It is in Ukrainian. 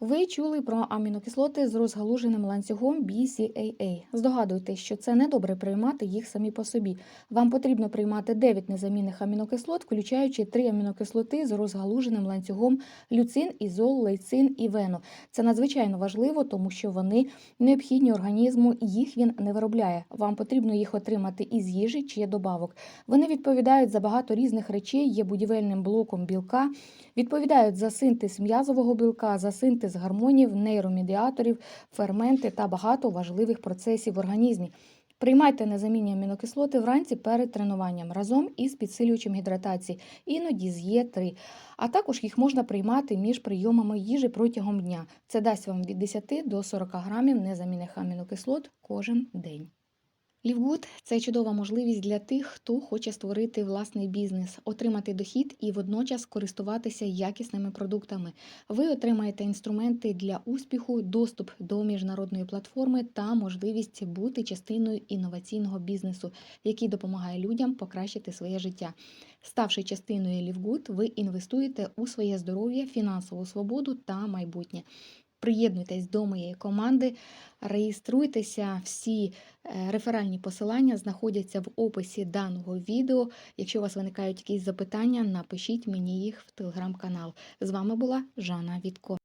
Ви чули про амінокислоти з розгалуженим ланцюгом BCAA. Здогадуйтесь, що це не добре приймати їх самі по собі. Вам потрібно приймати 9 незамінних амінокислот, включаючи 3 амінокислоти з розгалуженим ланцюгом люцин, ізол, лейцин і вено. Це надзвичайно важливо, тому що вони необхідні організму, і їх він не виробляє. Вам потрібно їх отримати із їжі чи добавок. Вони відповідають за багато різних речей, є будівельним блоком білка, відповідають за синтез м'язового білка, за синтез гормонів, нейромедіаторів, ферменти та багато важливих процесів в організмі. Приймайте незамінні амінокислоти вранці перед тренуванням разом із підсилюючим гідратації, іноді з Є3. А також їх можна приймати між прийомами їжі протягом дня. Це дасть вам від 10 до 40 грамів незамінних амінокислот кожен день. Лівгуд це чудова можливість для тих, хто хоче створити власний бізнес, отримати дохід і водночас користуватися якісними продуктами. Ви отримаєте інструменти для успіху, доступ до міжнародної платформи та можливість бути частиною інноваційного бізнесу, який допомагає людям покращити своє життя. Ставши частиною Лівгуд, ви інвестуєте у своє здоров'я, фінансову свободу та майбутнє. Приєднуйтесь до моєї команди, реєструйтеся. Всі е, реферальні посилання знаходяться в описі даного відео. Якщо у вас виникають якісь запитання, напишіть мені їх в телеграм-канал. З вами була Жанна Вітко.